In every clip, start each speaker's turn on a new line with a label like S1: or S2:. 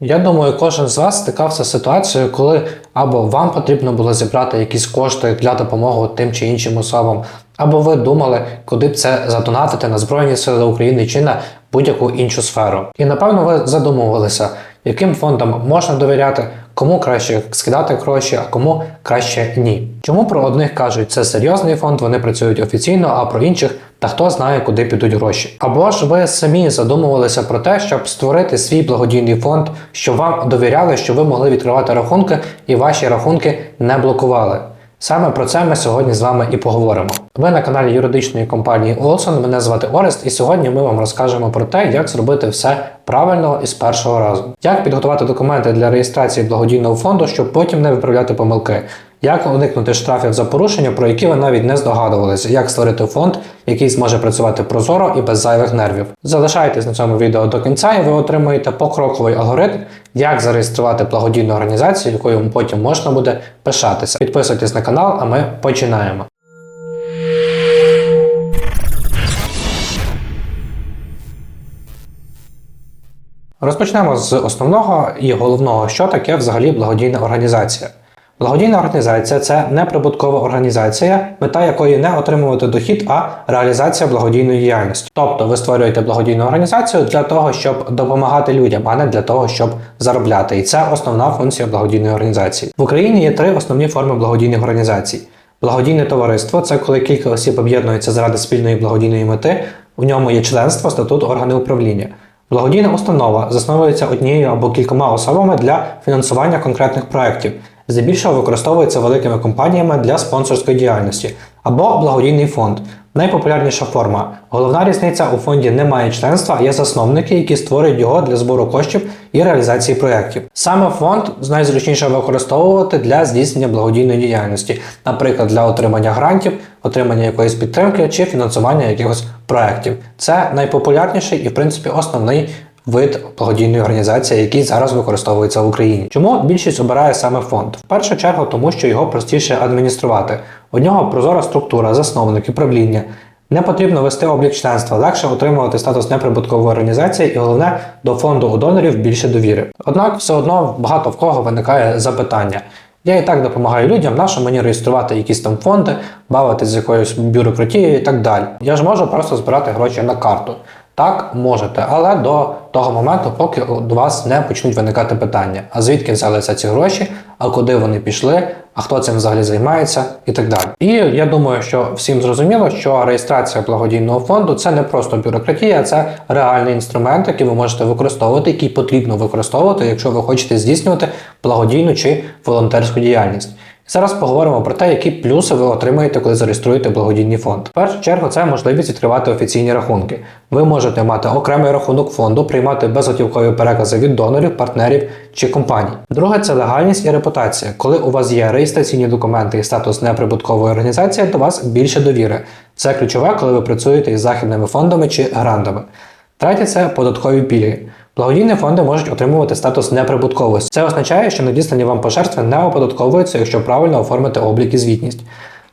S1: Я думаю, кожен з вас стикався з ситуацією, коли або вам потрібно було зібрати якісь кошти для допомоги тим чи іншим особам, або ви думали, куди б це задонатити на Збройні Сили України чи на будь-яку іншу сферу. І напевно ви задумувалися, яким фондам можна довіряти, кому краще скидати гроші, а кому краще ні. Чому про одних кажуть, це серйозний фонд, вони працюють офіційно, а про інших та хто знає, куди підуть гроші. Або ж ви самі задумувалися про те, щоб створити свій благодійний фонд, щоб вам довіряли, що ви могли відкривати рахунки і ваші рахунки не блокували. Саме про це ми сьогодні з вами і поговоримо. Ви на каналі юридичної компанії Олсон. Мене звати Орест, і сьогодні ми вам розкажемо про те, як зробити все правильно і з першого разу. Як підготувати документи для реєстрації благодійного фонду, щоб потім не виправляти помилки. Як уникнути штрафів за порушення, про які ви навіть не здогадувалися, як створити фонд, який зможе працювати прозоро і без зайвих нервів. Залишайтесь на цьому відео до кінця, і ви отримаєте покроковий алгоритм, як зареєструвати благодійну організацію, якою потім можна буде пишатися. Підписуйтесь на канал, а ми починаємо. Розпочнемо з основного і головного, що таке взагалі благодійна організація. Благодійна організація це неприбуткова організація, мета якої не отримувати дохід, а реалізація благодійної діяльності. Тобто ви створюєте благодійну організацію для того, щоб допомагати людям, а не для того, щоб заробляти. І це основна функція благодійної організації. В Україні є три основні форми благодійних організацій. Благодійне товариство це коли кілька осіб об'єднуються заради спільної благодійної мети. В ньому є членство, статут, органи управління. Благодійна установа засновується однією або кількома особами для фінансування конкретних проєктів. Здебільшого використовується великими компаніями для спонсорської діяльності або благодійний фонд. Найпопулярніша форма. Головна різниця у фонді немає членства, є засновники, які створюють його для збору коштів і реалізації проєктів. Саме фонд найзручніше використовувати для здійснення благодійної діяльності, наприклад, для отримання грантів, отримання якоїсь підтримки чи фінансування якихось проєктів. Це найпопулярніший і, в принципі, основний вид благодійної організації, який зараз використовується в Україні. Чому більшість обирає саме фонд? В першу чергу, тому що його простіше адмініструвати. У нього прозора структура, засновники, правління. Не потрібно вести облік членства, легше отримувати статус неприбуткової організації і головне до фонду у донорів більше довіри. Однак все одно багато в кого виникає запитання. Я і так допомагаю людям, нащо мені реєструвати якісь там фонди, бавитися з якоюсь бюрократією і так далі. Я ж можу просто збирати гроші на карту. Так, можете, але до того моменту, поки до вас не почнуть виникати питання, а звідки взялися ці гроші, а куди вони пішли, а хто цим взагалі займається і так далі. І я думаю, що всім зрозуміло, що реєстрація благодійного фонду це не просто бюрократія, це реальний інструмент, який ви можете використовувати, який потрібно використовувати, якщо ви хочете здійснювати благодійну чи волонтерську діяльність. Зараз поговоримо про те, які плюси ви отримаєте, коли зареєструєте благодійний фонд. В першу чергу це можливість відкривати офіційні рахунки. Ви можете мати окремий рахунок фонду, приймати безготівкові перекази від донорів, партнерів чи компаній. Друге це легальність і репутація. Коли у вас є реєстраційні документи і статус неприбуткової організації, до вас більше довіри. Це ключове, коли ви працюєте із західними фондами чи грантами. Третє це податкові пільги. Благодійні фонди можуть отримувати статус неприбутковості. Це означає, що надіслані вам пожертви не оподатковуються, якщо правильно оформити облік і звітність.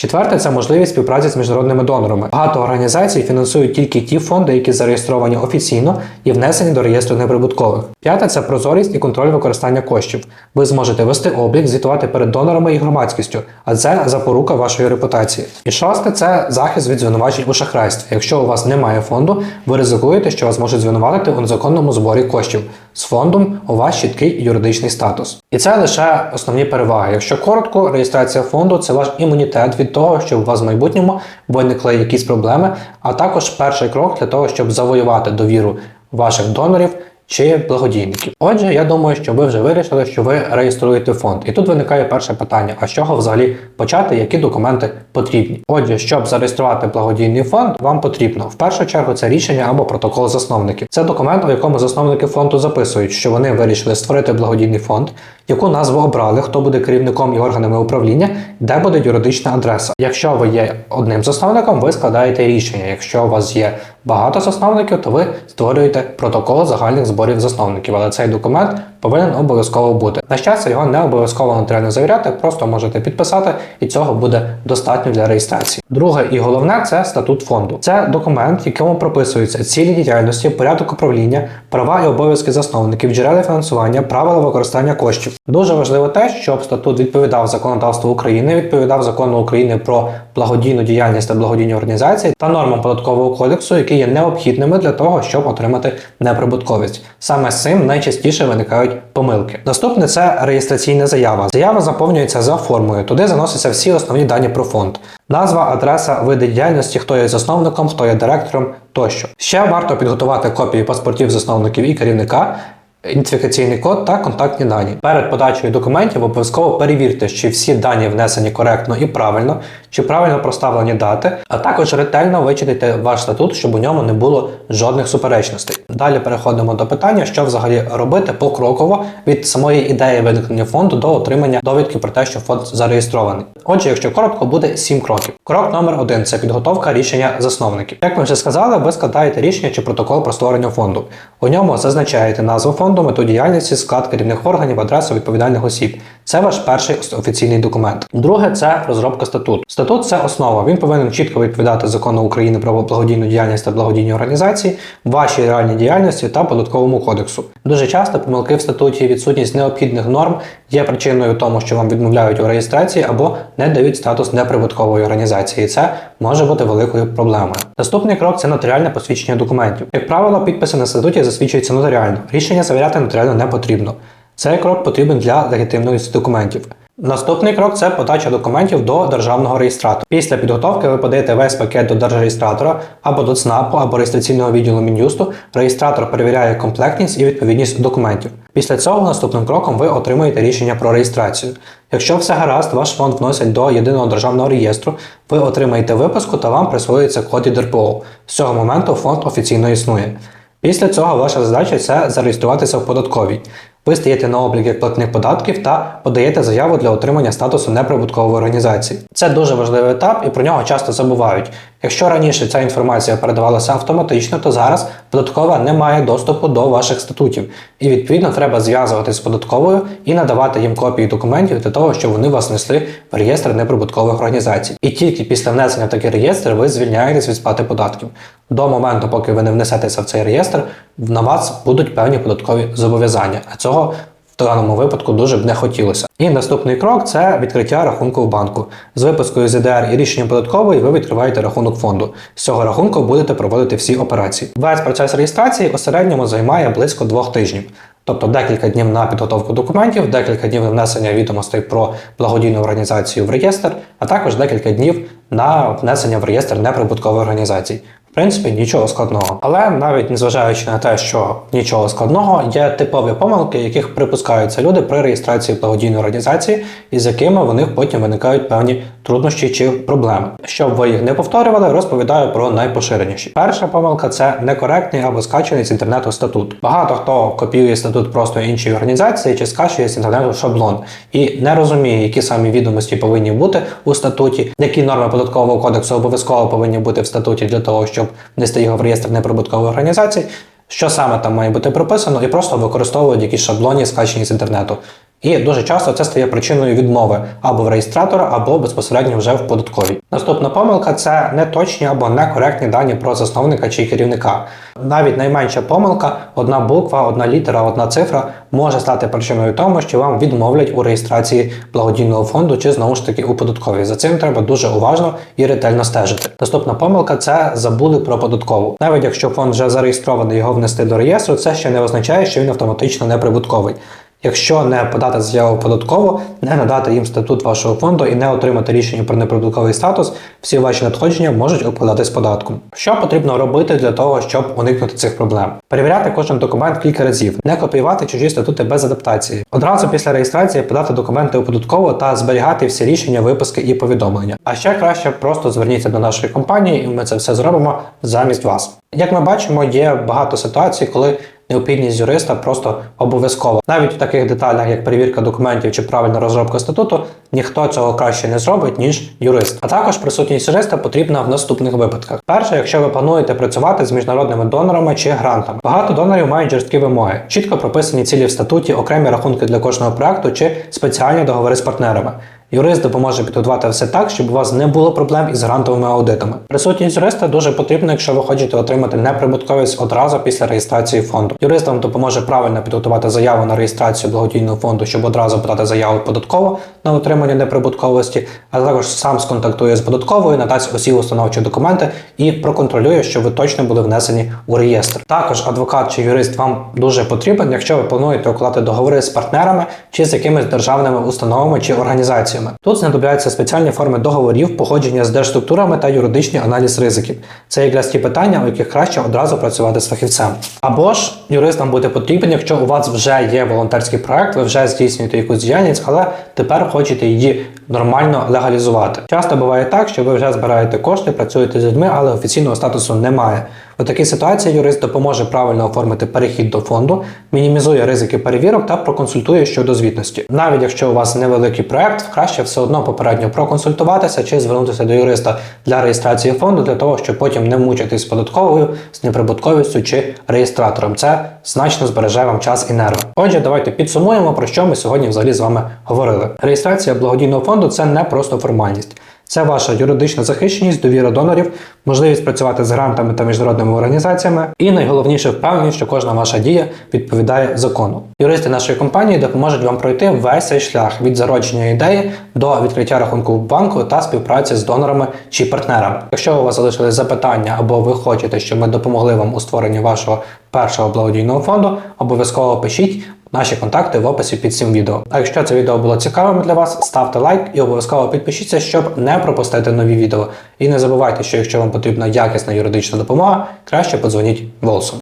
S1: Четверте це можливість співпраці з міжнародними донорами. Багато організацій фінансують тільки ті фонди, які зареєстровані офіційно і внесені до реєстру неприбуткових. П'яте це прозорість і контроль використання коштів. Ви зможете вести облік, звітувати перед донорами і громадськістю, а це запорука вашої репутації. І шосте це захист від звинувачень у шахрайстві. Якщо у вас немає фонду, ви ризикуєте, що вас можуть звинуватити у незаконному зборі коштів. З фондом у вас чіткий юридичний статус. І це лише основні переваги. Якщо коротко, реєстрація фонду це ваш імунітет від того, щоб у вас в майбутньому виникли якісь проблеми, а також перший крок для того, щоб завоювати довіру ваших донорів чи благодійників. Отже, я думаю, що ви вже вирішили, що ви реєструєте фонд. І тут виникає перше питання: а з чого взагалі почати, які документи потрібні? Отже, щоб зареєструвати благодійний фонд, вам потрібно в першу чергу це рішення або протокол засновників. Це документ, у якому засновники фонду записують, що вони вирішили створити благодійний фонд. Яку назву обрали, хто буде керівником і органами управління, де буде юридична адреса. Якщо ви є одним засновником, ви складаєте рішення. Якщо у вас є багато засновників, то ви створюєте протокол загальних зборів засновників, але цей документ повинен обов'язково бути. На щастя, його не обов'язково нотаріально завіряти, просто можете підписати, і цього буде достатньо для реєстрації. Друге і головне це статут фонду. Це документ, якому прописуються цілі діяльності, порядок управління, права і обов'язки засновників, джерела фінансування, правила використання коштів. Дуже важливо те, щоб статут відповідав законодавству України, відповідав закону України про благодійну діяльність та благодійні організації та нормам податкового кодексу, які є необхідними для того, щоб отримати неприбутковість. Саме з цим найчастіше виникають помилки. Наступне це реєстраційна заява. Заява заповнюється за формою. Туди заносяться всі основні дані про фонд. Назва, адреса, види діяльності, хто є засновником, хто є директором тощо. Ще варто підготувати копії паспортів засновників і керівника, ідентифікаційний код та контактні дані. Перед подачею документів обов'язково перевірте, чи всі дані внесені коректно і правильно, чи правильно проставлені дати, а також ретельно вичитайте ваш статут, щоб у ньому не було жодних суперечностей. Далі переходимо до питання, що взагалі робити покроково від самої ідеї виникнення фонду до отримання довідки про те, що фонд зареєстрований. Отже, якщо коротко, буде 7 кроків. Крок номер 1 це підготовка рішення засновників. Як ми вже сказали, ви складаєте рішення чи протокол про створення фонду. У ньому зазначаєте назву фонду, мету діяльності, склад керівних органів, адресу відповідальних осіб. Це ваш перший офіційний документ. Друге це розробка статуту. Статут це основа. Він повинен чітко відповідати закону України про благодійну діяльність та благодійні організації, вашій реальній діяльності та податковому кодексу. Дуже часто помилки в статуті відсутність необхідних норм є причиною тому, що вам відмовляють у реєстрації або не дають статус неприбуткової організації. І це може бути великою проблемою. Наступний крок це нотаріальне посвідчення документів. Як правило, підписи на статуті засвідчуються нотаріально. Рішення завіряти нотаріально не потрібно. Цей крок потрібен для легітимності документів. Наступний крок це подача документів до державного реєстратора. Після підготовки ви подаєте весь пакет до держреєстратора або до ЦНАПу, або реєстраційного відділу Мін'юсту. Реєстратор перевіряє комплектність і відповідність документів. Після цього наступним кроком ви отримуєте рішення про реєстрацію. Якщо все гаразд, ваш фонд вносять до єдиного державного реєстру, ви отримаєте виписку та вам присвоюється код від РПО. З цього моменту фонд офіційно існує. Після цього ваша задача це зареєструватися в податковій. Ви стаєте на облік як платник податків та подаєте заяву для отримання статусу неприбуткової організації. Це дуже важливий етап і про нього часто забувають. Якщо раніше ця інформація передавалася автоматично, то зараз податкова не має доступу до ваших статутів, і відповідно треба зв'язуватися з податковою і надавати їм копії документів для того, щоб вони вас несли в реєстр неприбуткових організацій. І тільки після внесення в такий реєстр ви звільняєтесь від сплати податків. До моменту, поки ви не внесетеся в цей реєстр, на вас будуть певні податкові зобов'язання. А цього в даному випадку дуже б не хотілося. І наступний крок це відкриття рахунку в банку. З випискою ЗДР і рішенням податкової ви відкриваєте рахунок фонду. З цього рахунку будете проводити всі операції. Весь процес реєстрації у середньому займає близько двох тижнів. Тобто декілька днів на підготовку документів, декілька днів на внесення відомостей про благодійну організацію в реєстр, а також декілька днів на внесення в реєстр неприбуткової організації. Принципі, нічого складного. Але навіть незважаючи на те, що нічого складного, є типові помилки, яких припускаються люди при реєстрації благодійної організації, і з якими вони потім виникають певні труднощі чи проблеми. Щоб ви їх не повторювали, розповідаю про найпоширеніші. Перша помилка це некоректний або скачаний з інтернету статут. Багато хто копіює статут просто іншої організації чи скачує з інтернету шаблон і не розуміє, які самі відомості повинні бути у статуті, які норми податкового кодексу обов'язково повинні бути в статуті для того, щоб внести його в реєстр неприбуткової організації. Що саме там має бути прописано, і просто використовують якісь шаблоні, скачені з інтернету. І дуже часто це стає причиною відмови або в реєстратора, або безпосередньо вже в податковій. Наступна помилка це неточні або некоректні дані про засновника чи керівника. Навіть найменша помилка, одна буква, одна літера, одна цифра може стати причиною тому, що вам відмовлять у реєстрації благодійного фонду чи знову ж таки у податковій. За цим треба дуже уважно і ретельно стежити. Наступна помилка це забули про податкову. Навіть якщо фонд вже зареєстрований, його внести до реєстру, це ще не означає, що він автоматично неприбутковий. Якщо не подати заяву податково, не надати їм статут вашого фонду і не отримати рішення про неприбутковий статус, всі ваші надходження можуть обкладатись податком. Що потрібно робити для того, щоб уникнути цих проблем? Перевіряти кожен документ кілька разів, не копіювати чужі статути без адаптації. Одразу після реєстрації подати документи у податкову та зберігати всі рішення, виписки і повідомлення. А ще краще просто зверніться до нашої компанії, і ми це все зробимо замість вас. Як ми бачимо, є багато ситуацій, коли необхідність юриста просто обов'язкова. Навіть в таких деталях, як перевірка документів чи правильна розробка статуту, ніхто цього краще не зробить, ніж юрист. А також присутність юриста потрібна в наступних випадках. Перше, якщо ви плануєте працювати з міжнародними донорами чи грантами. Багато донорів мають жорсткі вимоги, чітко прописані цілі в статуті, окремі рахунки для кожного проекту чи спеціальні договори з партнерами. Юрист допоможе підготувати все так, щоб у вас не було проблем із грантовими аудитами. Присутність юриста дуже потрібна, якщо ви хочете отримати неприбутковість одразу після реєстрації фонду. Юрист вам допоможе правильно підготувати заяву на реєстрацію благодійного фонду, щоб одразу подати заяву податково на отримання неприбутковості, а також сам сконтактує з податковою, надасть усі установчі документи і проконтролює, що ви точно були внесені у реєстр. Також адвокат чи юрист вам дуже потрібен, якщо ви плануєте укладати договори з партнерами чи з якимись державними установами чи організаціями. Тут знадобляються спеціальні форми договорів, походження з держструктурами та юридичний аналіз ризиків. Це якраз ті питання, у яких краще одразу працювати з фахівцем. Або ж юрист вам буде потрібен, якщо у вас вже є волонтерський проект, ви вже здійснюєте якусь діяльність, але тепер хочете її нормально легалізувати. Часто буває так, що ви вже збираєте кошти, працюєте з людьми, але офіційного статусу немає. У такій ситуації юрист допоможе правильно оформити перехід до фонду, мінімізує ризики перевірок та проконсультує щодо звітності. Навіть якщо у вас невеликий проект, краще все одно попередньо проконсультуватися чи звернутися до юриста для реєстрації фонду, для того, щоб потім не мучитись з податковою, з неприбутковістю чи реєстратором. Це значно збереже вам час і нерви. Отже, давайте підсумуємо, про що ми сьогодні взагалі з вами говорили. Реєстрація благодійного фонду це не просто формальність. Це ваша юридична захищеність, довіра донорів, можливість працювати з грантами та міжнародними організаціями, і найголовніше впевненість, що кожна ваша дія відповідає закону. Юристи нашої компанії допоможуть вам пройти весь цей шлях від зародження ідеї до відкриття рахунку в банку та співпраці з донорами чи партнерами. Якщо у вас залишились запитання або ви хочете, щоб ми допомогли вам у створенні вашого першого благодійного фонду, обов'язково пишіть. Наші контакти в описі під цим відео. А якщо це відео було цікавим для вас, ставте лайк і обов'язково підпишіться, щоб не пропустити нові відео. І не забувайте, що якщо вам потрібна якісна юридична допомога, краще подзвоніть Волсу.